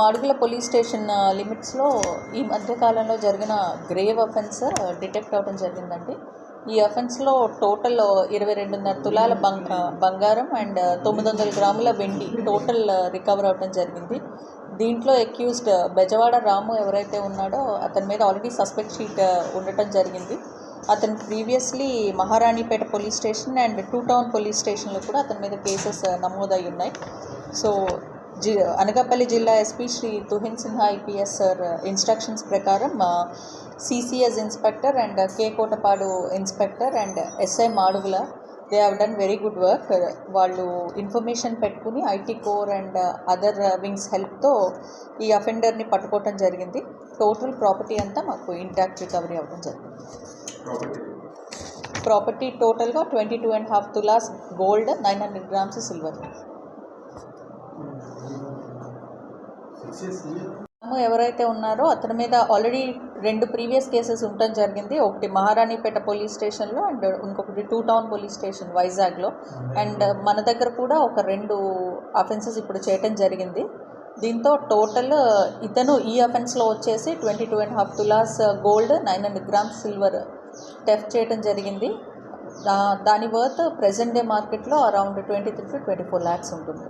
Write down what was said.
Madugula police station లిమిట్స్లో ఈ మధ్యకాలంలో జరిగిన గ్రేవ్ అఫెన్స్ డిటెక్ట్ అవ్వడం జరిగిందండి. ఈ అఫెన్స్లో టోటల్ ఇరవై రెండున్నర తులాల బంగ్ బంగారం అండ్ తొమ్మిది వందల గ్రాముల వెండి టోటల్ రికవర్ అవ్వడం జరిగింది. దీంట్లో అక్యూజ్డ్ బెజవాడ రాము ఎవరైతే ఉన్నాడో అతని మీద ఆల్రెడీ సస్పెక్ట్ షీట్ ఉండటం జరిగింది. అతను previously Maharanipeta police station and two town police స్టేషన్లో కూడా అతని మీద కేసెస్ నమోదై ఉన్నాయి. సో జి అనకాపల్లి జిల్లా SP Sri Tuhin Sinha IPS sir instructions ప్రకారం CCS inspector and K Kotapadu inspector and SI Madugula they have done very good work. వాళ్ళు information పెట్టుకుని IT core and other wings హెల్ప్తో ఈ అఫెండర్ని పట్టుకోవటం జరిగింది. టోటల్ ప్రాపర్టీ అంతా మాకు ఇంటాక్ట్ రికవరీ అవ్వడం జరిగింది. ప్రాపర్టీ? ప్రాపర్టీ టోటల్గా twenty two and half tolas gold nine hundred grams silver. ఎవరైతే ఉన్నారో అతని మీద ఆల్రెడీ రెండు ప్రీవియస్ కేసెస్ ఉండటం జరిగింది. ఒకటి మహారాణిపేట పోలీస్ స్టేషన్లో అండ్ ఇంకొకటి టూ టౌన్ పోలీస్ స్టేషన్ వైజాగ్లో అండ్ మన దగ్గర కూడా ఒక రెండు అఫెన్సెస్ ఇప్పుడు చేయటం జరిగింది. దీంతో టోటల్ ఇతను ఈ అఫెన్స్లో వచ్చేసి twenty two and half tolas gold nine hundred grams silver theft చేయడం జరిగింది. దా- దాని వర్త్ ప్రెసెంట్ డే మార్కెట్లో around twenty three to twenty four lakhs ఉంటుంది